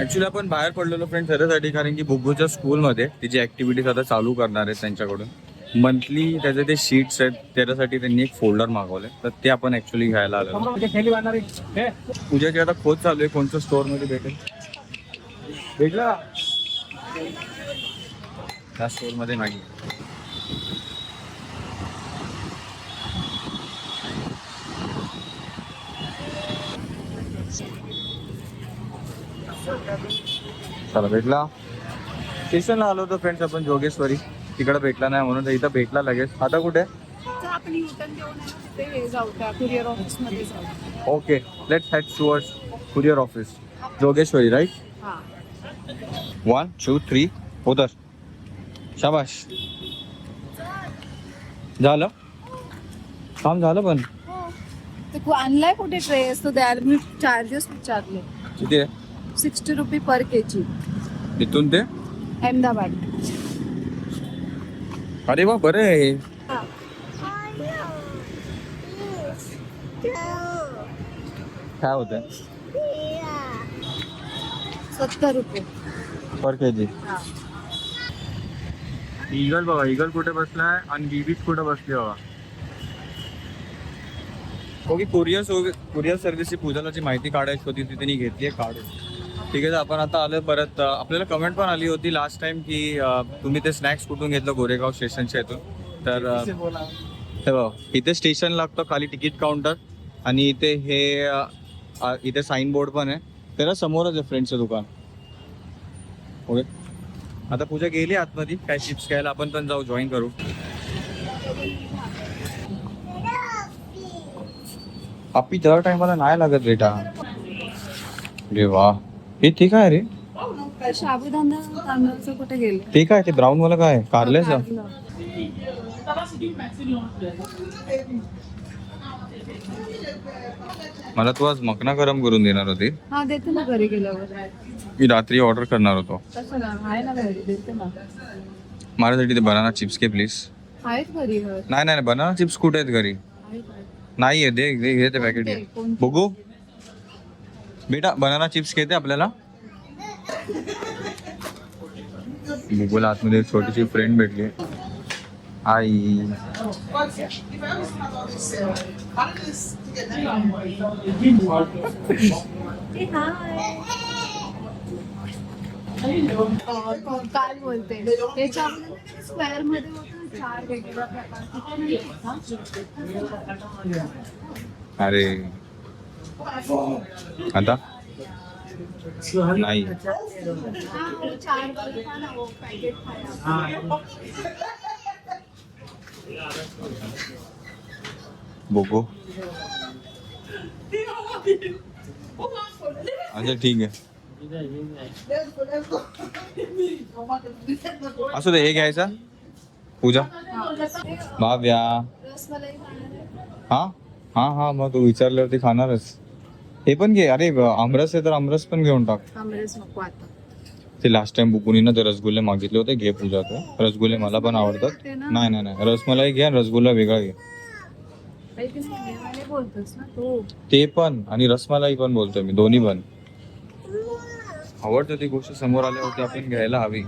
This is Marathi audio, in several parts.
ऍक्च्युली आपण बाहेर पडलेलो फ्रेंड त्याच्यासाठी कारण की बुब्बूच्या स्कूलमध्ये तिची ऍक्टिव्हिटीज आता चालू करणार आहेत त्यांच्याकडून मंथली त्याचे ते शीट्स आहेत त्याच्यासाठी त्यांनी एक फोल्डर मागवले तर ते आपण ऍक्च्युली घ्यायला आलो पूजाची आता खोज चालू आहे कोणत्या स्टोअरमध्ये भेटेल? भेटला. त्या स्टोअरमध्ये नाही. चला भेटला. स्टेशनला आलो होतो फ्रेंड्स आपण जोगेश्वरी. तिकडे भेटला नाही म्हणून इथं भेटला लगेच. आता कुठे? Okay let head towards courier office Jogeshwari right हा. वन टू थ्री उतर. शाबाश झालं? काम झालं पण? ते कु- आणलाय कुठे ड्रेस तर द्यायला मी चार्जेस विचारले. किती आहे सिक्स्टी रुपी पर के जी इथून ते? अहमदाबाद. अरे वा बरं आहे. काय होतंय? सत्तर रुपये पर के जी हा. इगल बघा इगल कुठे बसलाय आणि बीबीच कुठे बसली बघा. ओके कुरिअर कुरिअर सर्व्हिसची पूजालाची माहिती काढायची होती ती त्यांनी घेतली आहे काढून ठीक आहे आपण आता आलं परत. आपल्याला कमेंट पण आली होती लास्ट टाइम की तुम्ही ते स्नॅक्स कुठून घेतलं गोरेगाव स्टेशनच्या इथून? तर इथे स्टेशन लागतं खाली तिकीट काउंटर आणि इथे हे इथे साईन बोर्ड पण आहे. त्याला समोरच आहे फ्रेंडचं दुकान. ओके आता पूजा गेली आतमध्ये काय चिप्स घ्यायला आपण पण जाऊ जॉईन करू. आपी दर टायमाला नाही लागत बेटा. रे वा. हे ठीक आहे रे. साबुदाणा तांदूळचं कुठे गेले? ते काय ते ब्राऊन वाला काय? कारल्याचं मला तू आज मकना गरम करून देणार होती. हा देते ना घरी गेल्यावर. मी रात्री ऑर्डर करणार होतो. तसं ना आहे ना घरी देते ना. माझ्यासाठी ते बनाना चिप्स के प्लीज आहेत घरी घर. नाही नाही बनाना चिप्स कुठे आहेत घरी? आहेत, आहेत. नाही आहे दे दे घे ते पॅकेट घे. ते बघू. बेटा बनाना चिप्स घेते आपल्याला? गुगल आतमध्ये छोटीशी फ्रेंड भेटली. आई. बोलते. याच्यामध्ये स्क्वेअर मध्ये होतं चार वेगवेगळ्या प्रकारचे. अरे. आता नाही हा, चार वाले खा ना, वो पॅकेट खाया. बघू अच्छा ठीक आहे असू दे हे घ्यायचा पूजा भाव्या रसमलाई खाणार आहे? हा हा हा मग तू विचारल्यावरती खाणारच. हे पण घे अरे आमरस आहे तर आमरस पण घेऊन टाक. आमरस नको आता. ते लास्ट टाइम बुकुनी ना ते रसगुल्ले मागितले होते घे पूजा तू रसगुल्ले मला पण आवडतात. नाही नाही नाही रसमलाई घे आणि रसगुल्ला वेगळा घे. ते पण आणि रसमलाई पण बोलतोय मी दोन्ही पण. आवडतं ती गोष्ट समोर आल्यावरती आपण घ्यायला हवी.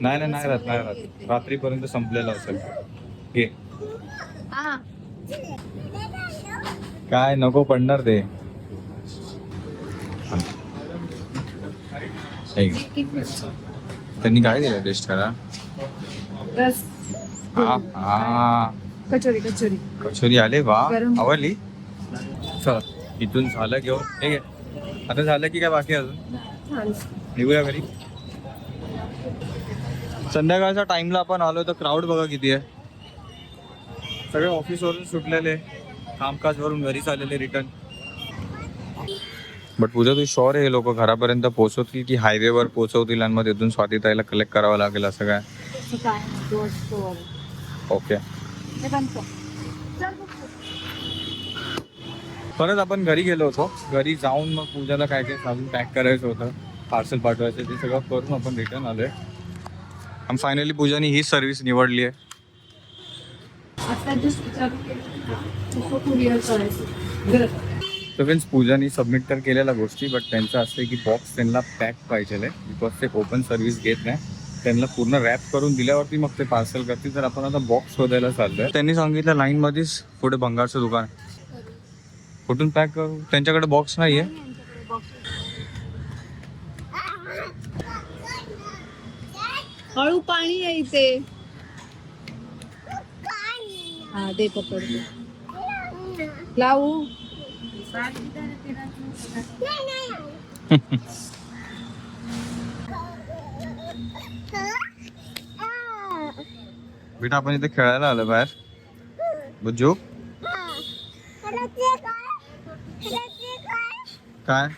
नाही. नाही नाही राहत नाही राहत. रात्रीपर्यंत संपलेलं असेल. घे. हा काय नको पडणार ते. त्यांनी काय दिलं टेस्ट करा रस. हा हा. कचोरी कचोरी. कचोरी आले वा. आवडली? चला. इथून झालं घेऊन. हे घे. आता झालं की काय बाकी आहे अजून निघूया घरी. संध्याकाळच्या टाइमला आपण आलो तर क्राऊड बघा किती आहे. सगळे ऑफिसवरून सुटलेले कामकाजवरून घरी चाललेले रिटर्न बट पूजा तू शॉर आहे हे लोक घरापर्यंत पोहोचवतील की हायवेवर पोहोचवतील आणि मग तिथून स्वातीताईला कलेक्ट करावं लागेल असं काय. ओके हे. परत आपण घरी गेलो होतो. घरी जाऊन मग पूजाला काय काय अजून पॅक करायचं होतं पार्सल पाठवायचं ते सगळं करून आपण रिटर्न आलोय. आणि फायनली पूजाने ही सर्व्हिस निवडली आहे. आता करायचं. तर फ्रेंड्स पूजानी सबमिट तर केलेल्या गोष्टी बट त्यांचं असं आहे की बॉक्स त्यांना पॅक पाहिजे आहे बिकॉज ते ओपन सर्व्हिस घेत नाही. त्यांना पूर्ण रॅप करून दिल्यावरती मग ते पार्सल करतील. तर आपण आता बॉक्स शोधायला चाललोय. त्यांनी सांगितलं लाईन मध्येच पुढे भंगारचं दुकान. कुठून पॅक करू? त्यांच्याकडे बॉक्स नाहीये. हळू पाणी आहे इथे. हा ते पकड. लावू? बेटा आपण इथे खेळायला आलो बाहेर. बुज्जू? काय?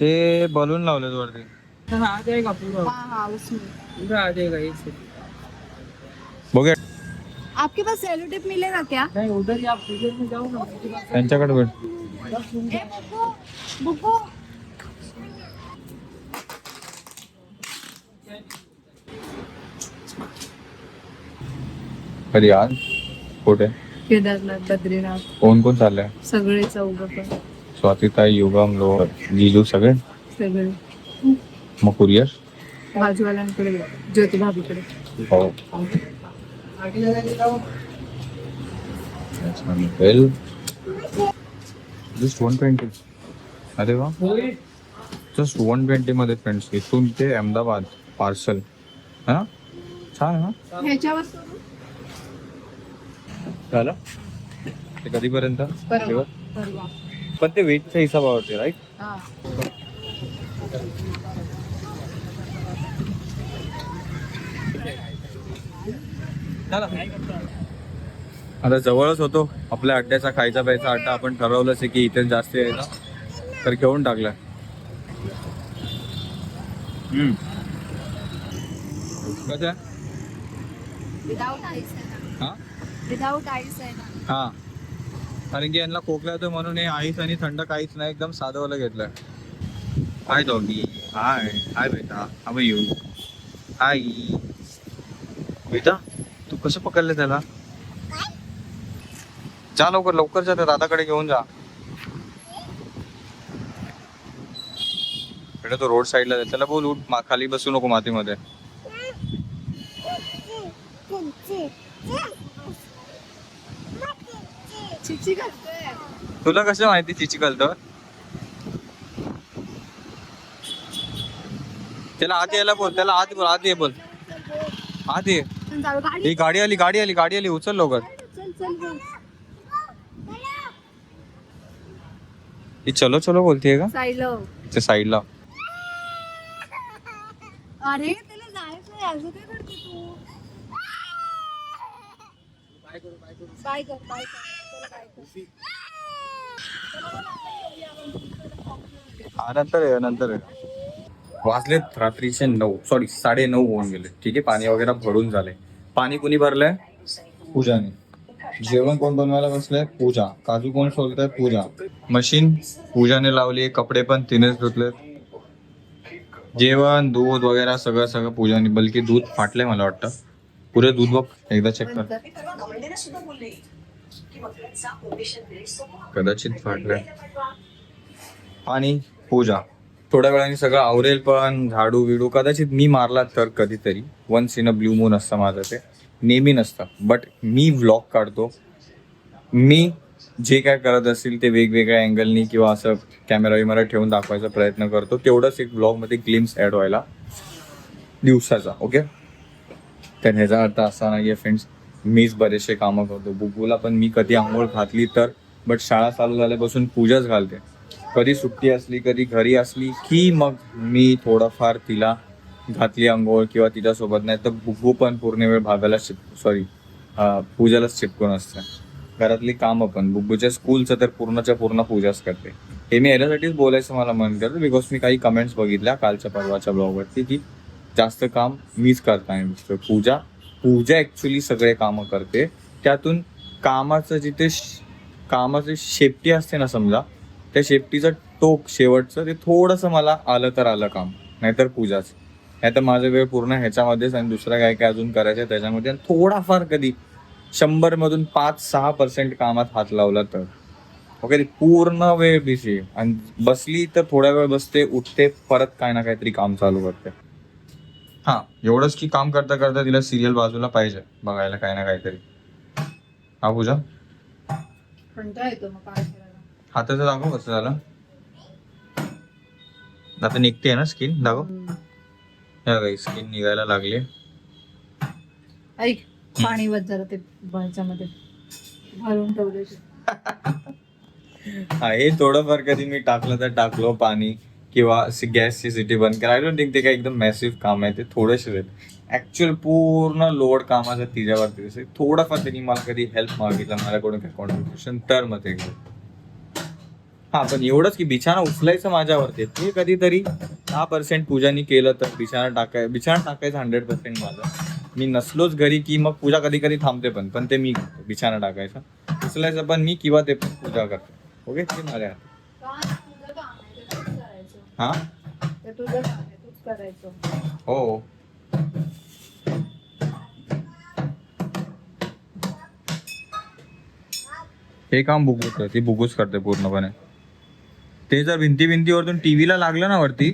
ते बलून लावलेत वरती. हाँ, हा हा बघूया. आपके पास सेलो टेप मिलेगा क्या? नहीं उधर ही आप फ्रीजर में जाओ ना त्यांच्याकडे भेट ए बुब्बू बुब्बू। कधी आज कुठे? केदारनाथ बद्रीनाथ. कोण कोण चाललंय? सगळे चौघ पण. स्वातीताई युगम लो जिजू सगळे? सगळे. मग कुरिअर बाजूवाल्यांकडे ज्योती भाभीकडे हो. वेल जस्ट वन ट्वेंटी अरे वा. जस्ट वन ट्वेंटी मध्ये फ्रेंड्स इथून ते अहमदाबाद पार्सल हा छान आहे ना? ह्याच्यावर करू? झालं? ते कधीपर्यंत? परवा. शेवट? परवा पण ते वेटच्या हिसाबावरती राईट हा. आता जवळच होतो. आपल्या अड्ड्याचा खायचा प्यायचा अड्डा आपण ठरवलंच आहे की इथे जास्त यायचा तर घेऊन हम्म. कसं हा? हा. कारण की यांना खोकला येतो म्हणून हे आईस आणि थंड काहीच नाही एकदम साधवाला घेतलंय. हाय डॉगी हाय हाय बेटा. हाव यू हाय बेटा? कसं पकडलं त्याला? जा लवकर लवकर जा त्या दादाकडे घेऊन जा. बेटा तो रोड साईडला जाय त्याला बोल उठ खाली बसू नको मातीमध्ये. तुला कसं माहिती चिची कलतं त्याला आत यायला बोल त्याला आत बोल आत ये बोल. आत ये. पण जाऊ गाडी ही गाडी आली गाडी आली गाडी आली उचल लवकर. चल चल बोल ही चलो चलो बोलतीये का? साईलो ते साईडला. अरे त्याला जायचंय असं काय करते तू? बाय कर बाय कर चल बाय कर. हा नंतर आहे नंतर आहे वाजलेत रात्रीचे नऊ सॉरी साडे नऊ होऊन गेले. ठीक आहे पाणी वगैरे भरून झाले पाणी कुणी भरलंय? पूजाने. जेवण कोण बनवायला बसलंय? पूजा. काजू कोण सोलताय? पूजा. मशीन पूजाने लावली कपडे पण तिनेच धुतलेत. जेवण दूध वगैरे सगळं सगळं पूजाने बल्कि दूध फाटलंय मला वाटतं. पुरे दूध बघ एकदा चेक कर. कदाचित फाटलंय. आणि पूजा. थोड्या वेळाने सगळं आवरेल पण झाडू विडू कदाचित मी मारला तर कधीतरी. Once in a blue moon असतं माझं ते. नेहमी नसतं. बट मी व्लॉग काढतो. मी जे काय करत असेल ते वेगवेगळ्या अँगलनी किंवा असं कॅमेरा विमेरा ठेवून दाखवायचा प्रयत्न करतो. तेवढंच एक ब्लॉगमध्ये ग्लिम्स ॲड व्हायला दिवसाचा. ओके तर ह्याचा अर्थ असा नाही आहे फ्रेंड्स मीच बरेचसे कामं करतो. बुबूला पण मी कधी आंघोळ घातली तर बट शाळा चालू झाल्यापासून पूजाच घालते. कधी सुट्टी असली कधी घरी असली की मग मी थोडंफार तिला घातली आंघोळ किंवा तिच्यासोबत नाही तर बुबू पण पूर्ण वेळ भागायला शिप सॉरी पूजालाच चिपकून असते. घरातली कामं पण बुब्बूच्या स्कूलचं तर पूर्णच्या पूर्ण पूजाच करते. हे मी याच्यासाठीच बोलायचं मला मन करतं बिकॉज मी काही कमेंट्स बघितल्या कालच्या परवाच्या ब्लॉगवरती की जास्त काम मीच करताय मिस्टर पूजा. पूजा ॲक्च्युली सगळे कामं करते. त्यातून कामाचं जिथे कामाची शेपटी असते ना समजा त्या शेपटीचं टोक शेवटचं ते थोडंसं मला आलं तर आलं काम नाहीतर पूजाच. नाही तर माझा वेळ पूर्ण ह्याच्यामध्येच आणि दुसरा काय काय अजून करायचं त्याच्यामध्ये आणि थोडाफार कधी शंभर मधून पाच सहा पर्सेंट कामात हात लावला तर. वगैरे पूर्ण वेळ बिझी आणि बसली तर थोड्या वेळ बसते उठते परत काय ना काहीतरी काम चालू करते. हा एवढंच की काम करता करता तिला सिरियल बाजूला पाहिजे बघायला काय ना काहीतरी. हा पूजा? हाताचं दाखव कसं झालं. आता निघते ना स्किन? दाखव. काही स्किन निघायला लागली. ऐक पाणी वत जरा ते ह्याच्यामध्ये भरून ठेवले हा थोडंफार कधी मी टाकलं तर टाकलो पाणी किंवा गॅसची सिटी बंद करा आय डोंट थिंक ते काही एकदम मॅसिव्ह काम आहे ते थोडेसे आहेत. ऍक्च्युअल पूर्ण लोड कामाचं तिच्यावरती थोडंफार त्यांनी मला कधी हेल्प मागितलं माझ्याकडून काही कॉन्ट्रीब्युशन तर मग ते हा पण एवढंच की बिछाना उचलायचं माझ्यावरती. ते कधीतरी दहा पर्सेंट पूजानी केलं तर बिछाना टाकाय बिछाना टाकायचं हंड्रेड पर्सेंट माझं. मी नसलोच घरी की मग पूजा कधी कधी थांबते पण पण ते मी करतो बिछाना टाकायचं. उचलायचं पण मी किंवा ते पण पूजा करतो. ओके? ते माझ्या हा? हो. हे काम बुगूच ते ती बुगूच करते पूर्णपणे. ते जर भिंती भिंतीवरतून टीव्हीला लागलं ना वरती.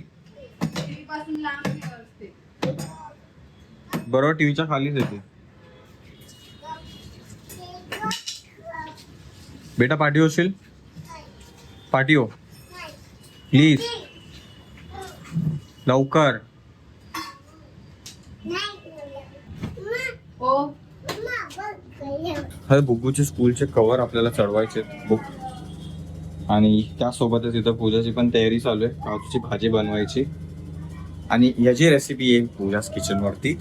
बरोबर टीव्हीच्या खालीच येते. बेटा पाठी होशील? पाठी हो. प्लीज लवकर. हो. हे बुगूचे स्कूलचे कव्हर आपल्याला चढवायचे बुक आणि त्यासोबतच इथं पूजाची पण तयारी चालू आहे. काजूची भाजी बनवायची. आणि याची रेसिपी येईल पूजाच किचन वरती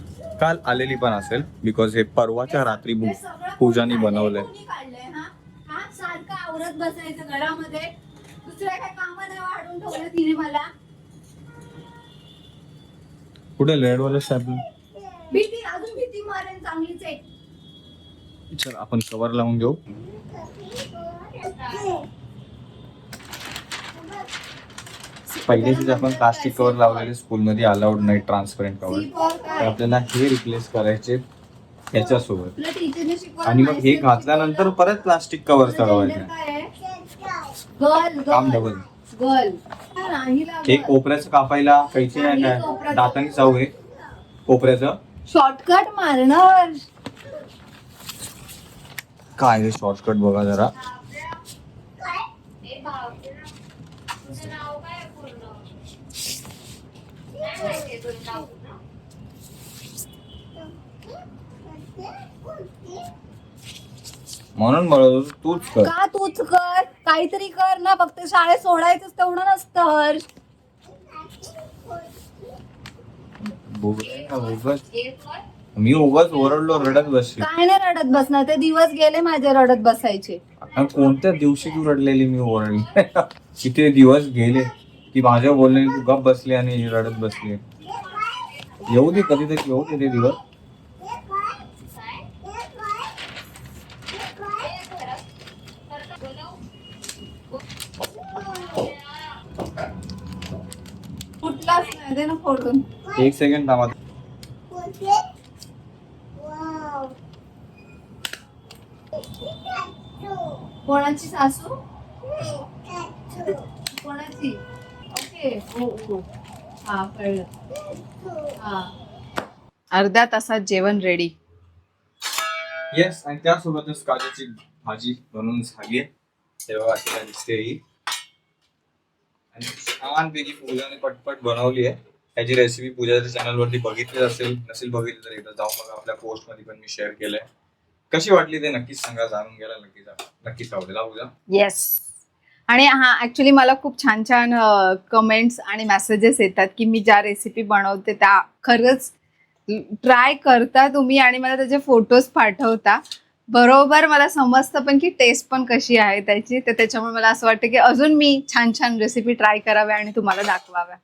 काल आलेली पण असेल बिकॉज हे परवाच्या रात्री पूजानी बनवलंय. काढलंय, हा? हा, सारखं आवरत बसायचं घरामध्ये दुसऱ्या काय कामं नाही वाढून ठेवलं तिने मला कुठे रेडवाले साहेब भीती अजून भीती मारेन चांगलीच आहे चल आपण कव्हर लावून घेऊ पहिल्याच आपण प्लास्टिक कव्हर लावलेले स्कूलमध्ये अलाउड नाही ट्रान्सपरंट कव्हर स्लीपर तर? आपल्याला हे रिप्लेस करायचे शिकवलं आणि मग हे? घातल्यानंतर परत प्लास्टिक कव्हर तुझं चढवायचे? गर्ल काम डबल गर्ल नाही हे लागत कोपऱ्याचं कापायला कैची नाही काय. दातांनी चावू आहे कोपऱ्याचं. शॉर्टकट मारणार. काय हे शॉर्टकट बघा जरा. म्हणून म्हणत तूच कर. का तूच कर? काहीतरी कर ना फक्त शाळेत सोडायचंच तेवढं नसतं. हर्ष मी उगाच ओरडलो रडत बसली. काय नाही रडत बसणार ते दिवस गेले माझे रडत बसायचे. आणि कोणत्या दिवशी तू रडलेली मी ओरडली? किती दिवस गेले की माझ्या बोलणे तू गप बसली आणि रडत बसली. येऊ दे कधीतरी येऊ दे ते दिवस. कुठलाच नाही दे ना फोडून. एक सेकंड थांबा. कोणाची सासू? कोणाची? ओके. हो हो. हा कळलं. हा. अर्ध्या तासात जेवण रेडी येस आणि त्यासोबतच काजूची भाजी बनवून झाली तेव्हा दिसते ही. आणि छानपैकी पूजाने पटपट बनवली आहे. त्याची रेसिपी पूजाच्या चॅनल वरती बघितली असेल नसेल बघितली तर एकदा जाऊन बघा आपल्या पोस्टमध्ये पण मी शेअर केलंय. कशी वाटली ते नक्कीच सांगा जाणून घ्यायला नक्कीच नक्कीच आवडेल. पूजा येस आणि हा ऍक्च्युली मला खूप छान छान कमेंट्स आणि मेसेजेस येतात की मी ज्या रेसिपी बनवते त्या खरंच ट्राय करता तुम्ही आणि मला त्याचे फोटोज पाठवता. बरोबर मला समजतं पण की टेस्ट पण कशी आहे त्याची. तर त्याच्यामुळे मला असं वाटतं की अजून मी छान छान रेसिपी ट्राय कराव्या आणि तुम्हाला दाखवाव्या.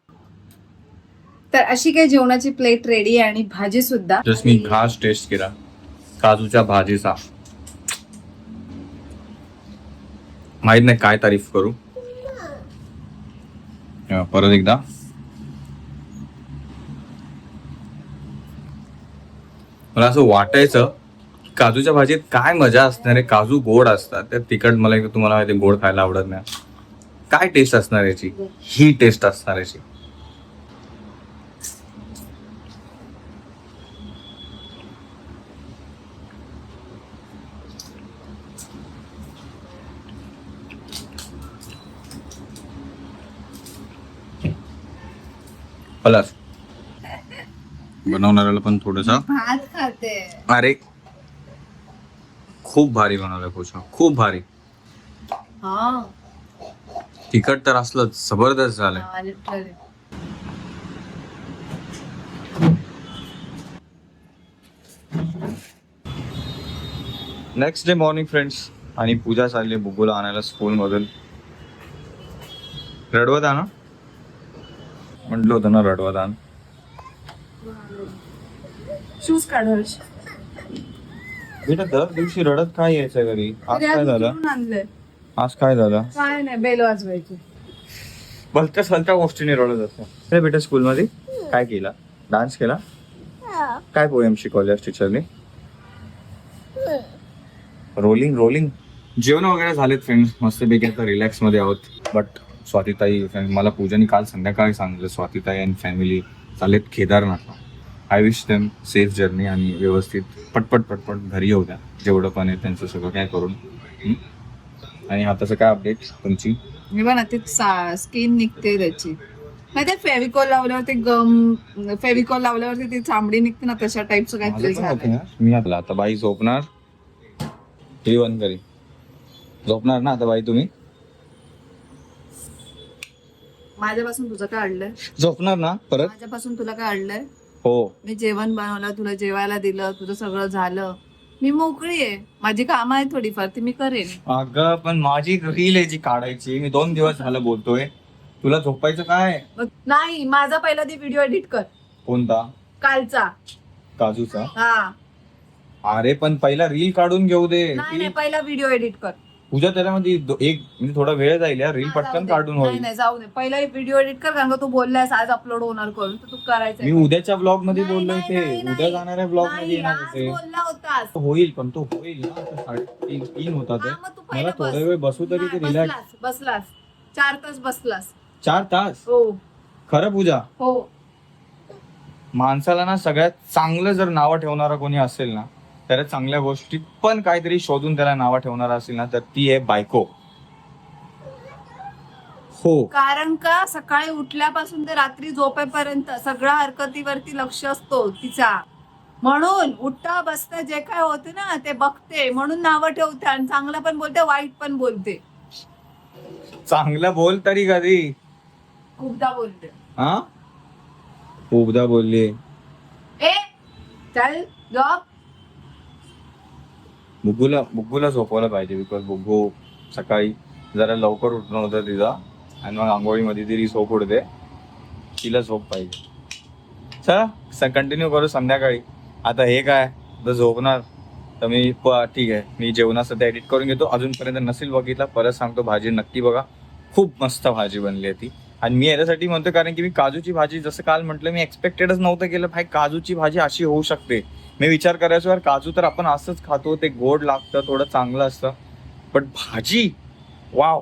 तर अशी काही जेवणाची प्लेट रेडी आहे आणि भाजी सुद्धा मी घास टेस्ट केला. काजूच्या भाजीचा. माहीत नाही काय तारीफ करू. परत एकदा. मला असं वाटायचं काजूच्या भाजीत काय मजा असणार आहे काजू गोड असतात. त्या तिखट मला तुम्हाला माहिती गोड खायला आवडत नाही. काय टेस्ट असणार याची? ही टेस्ट असणार याची. बनवणाऱ्याला पण थोडंसं. भात खाते. अरे खूप भारी बनवलंय पोछा खूप भारी. हा. तिखट तर असलंच जबरदस्त झालंय. हा, literally. Next day morning friends आणि पूजा चालली बुगूला आणायला स्कूल मधून रडवत आण म्हटलं होतं ना रडवत आण. शूज काढ बेटा दर दिवशी रडत काय यायचं घरी? आज काय झालं? आणलंय. आज काय झालं? काय नाही बेल वाजवायची. भलत्या सलत्या गोष्टीने रडत असतं काय बेटा स्कूलमध्ये काय केला? डान्स केला? काय पोएम शिकवले टीचरने रोलिंग रोलिंग जेवण वगैरे झालेत फ्रेंड्स मस्तपैकी आता रिलॅक्समध्ये आहोत. बट स्वातीताई मला पूजाने काल संध्याकाळी सांगितलं स्वातीताई आणि family चालेत Kedarnath I wish them safe journey आणि व्यवस्थित पटपट पटपट घरी येऊ द्या. जेवढं पण आहे त्यांचं सगळं काय करून? आणि आताचं काय अपडेट तुमची? मी पण ते स्किन निघते त्याची. नाही ते फेविकॉल लावल्यावर ते गम फेविकॉल लावल्यावरती ती चांबडी निघते ना तशा टाईपचं काहीतरी माझं पण होतं झालं यार. मी आता आता बाई झोपणार. टीव्ही बंद करी. झोपणार ना आता बाई तुम्ही? माझ्यापासून तुझं काय अडलंय? झोपणार ना परत? माझ्यापासून तुला काय अडलंय? हो. मी जेवण बनवलं तुला जेवायला दिलं तुझं सगळं झालं. मी मोकळी आहे. माझी कामं आहेत थोडीफार ती मी करेन. अगं पण माझी रील आहे जी काढायची. मी दोन दिवस झालं बोलतोय. तुला झोपायचं काय? मग नाही माझा पहिला ती व्हिडिओ एडिट कर. कोणता? कालचा. काजूचा? हा. अरे पण पहिला रील काढून घेऊ दे. नाही नाही पहिला व्हिडिओ एडिट कर. पूजा त्याच्यामध्ये दो- एक म्हणजे थोडा वेळ जाईल यार रील पटकन. काढून नाही होईल. नाही जाऊ दे. पहिला व्हिडिओ एडिट कर कारण का तू बोललायस आज अपलोड होणार करून तर तू करायचं मी उद्याच्या ब्लॉगमध्ये बोललोय ते. उद्या जाणाऱ्या ब्लॉगमध्ये येणार ते. बोलला होतास. होईल पण तो होईल ना. आता साडेतीन तीन होता ते. हा, मग तू मला पहिला थोडा बस. वेळ बसू तरी ते रिलॅक्स बसलास बसलास. चार तास बसलास. चार तास? हो. खरं पूजा? हो. माणसाला ना सगळ्यात चांगलं जर नावं ठेवणारा कोणी असेल ना तर चांगल्या गोष्टीत पण काहीतरी शोधून त्याला नावं ठेवणारा असेल ना तर ती आहे बायको. हो. कारण का? सकाळी उठल्यापासून ते रात्री झोपेपर्यंत सगळ्या हरकतीवरती लक्ष असतो तिचा. म्हणून उठता बसता जे काय होते ना ते बघते. म्हणून नावं ठेवते आणि चांगलं पण बोलते वाईट पण बोलते. चांगलं बोल तरी कधी. खूपदा बोलते. हा? खूपदा बोलली. ए चल जॉब बुग्गूला बुग्गूला झोपवलं पाहिजे बिकॉज बुग्गू सकाळी जरा लवकर उठणं होतं तिचा आणि मग आंघोळीमध्ये तिरी झोप उडते. तिला झोप पाहिजे. चला कंटिन्यू करू संध्याकाळी. आता हे काय? तर झोपणार. तर मी प- ठीक आहे. मी जेवणाचं एडिट करून घेतो. अजूनपर्यंत नसेल बघितला परत सांगतो भाजी नक्की बघा. खूप मस्त भाजी बनली आहे ती. आणि मी याच्यासाठी म्हणतो कारण की मी काजूची भाजी जसं काल म्हटलं मी एक्सपेक्टेडच नव्हतं केलं. भाई काजूची भाजी अशी होऊ शकते. मी विचार करायचो यार काजू तर आपण असंच खातो ते गोड लागतं थोडं चांगलं असतं. पण भाजी? वाव.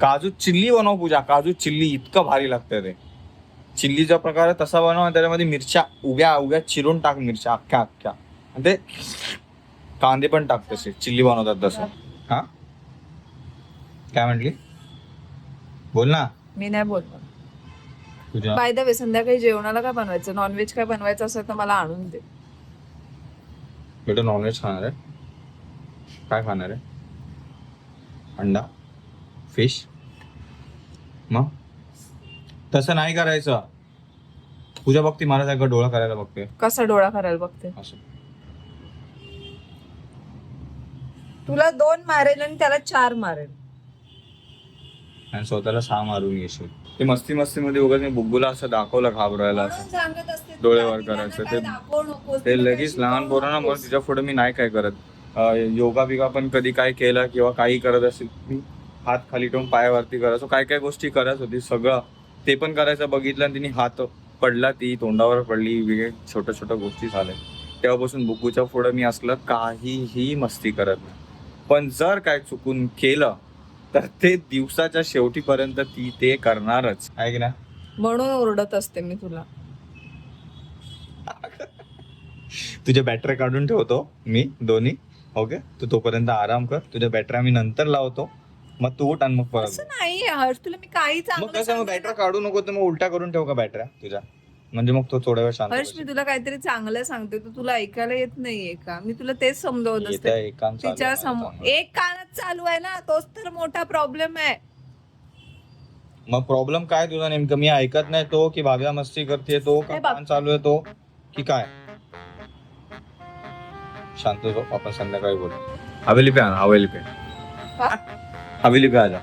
काजू चिल्ली बनव पूजा. काजू चिल्ली इतकं भारी लागतं ते. चिल्लीचा प्रकार आहे तसा बनव त्याच्यामध्ये मिरच्या उभ्या उभ्या चिरून टाक मिरच्या अख्ख्या अख्ख्या. आणि ते कांदे पण टाक तसे चिल्ली बनवतात तसं. हा? काय म्हटली? बोल ना. मी नाही तुझ्या बाय द वे संध्याकाळी जेवणाला काय बनवायचं? नॉनव्हेज काय बनवायचं असेल तर मला आणून दे. बेटा नॉनव्हेज खाणार आहे. काय खाणार आहे? अंडा फिश मग? तसं नाही करायचं. पूजा बघती माझ्यासारखं डोळा करायला बघते. कसा डोळा करायला बघते? असं. तुला दोन मारेल आणि त्याला चार मारेल. आणि स्वतःला सहा मारून घेशील ते मस्ती मस्ती मध्ये उगाच मी बुग्गूला असं दाखवलं घाबरायला. असं म्हणून सांगत असते तुला डोळे वर की त्यांना करायचं. ते- ते लगेच लहान पोरांना मग. तिच्या पुढे मी नाही काय करत. योगा बिगा पण कधी काय केलं किंवा काही करत असेल मी हात खाली ठेवून पायावरती करायचो काय काय गोष्टी करत होती सगळं. ते पण करायचं बघितलं आणि तिने हात पडला ती तोंडावर पडली वेगळे छोट्या छोट्या गोष्टी झाल्या. तेव्हापासून बुकूच्या पुढं मी असलं काहीही मस्ती करत नाही. पण जर काय चुकून केलं तर ते दिवसाच्या शेवटीपर्यंत ती ते करणारच. आहे की ना म्हणून ओरडत असते मी तुला. तुझ्या बॅटऱ्या काढून ठेवतो मी दोन्ही. ओके? तू तोपर्यंत आराम कर. तुझ्या बॅटऱ्या मी नंतर लावतो. मग तू उठ आणि मग परत असं नाही हर्ष तुला मी काही मग कसं मग बॅटऱ्या. काढू नको तर मग उलटा करून ठेव का बॅटऱ्या तुझ्या? म्हणजे मग तो थोड्या वेळ शांत हर्ष मी बसेल. तुला काहीतरी चांगलं सांगते तर तुला ऐकायला येत नाहीये का मी तुला तेच समजवत येत्या असते चालू तिच्या आहे समोर चांगलं. एक कानात चालू आहे ना तोच तर मोठा प्रॉब्लेम आहे मग प्रॉब्लेम काय तुझा नेमकं मी ऐकत नाही तो की भाव्या मस्ती करते तो का हे बघ. कान चालू आहे तो की काय शांत झोप आपण संध्याकाळी बोलू हवेली पे आना हवेली पे? हवेली पे आजा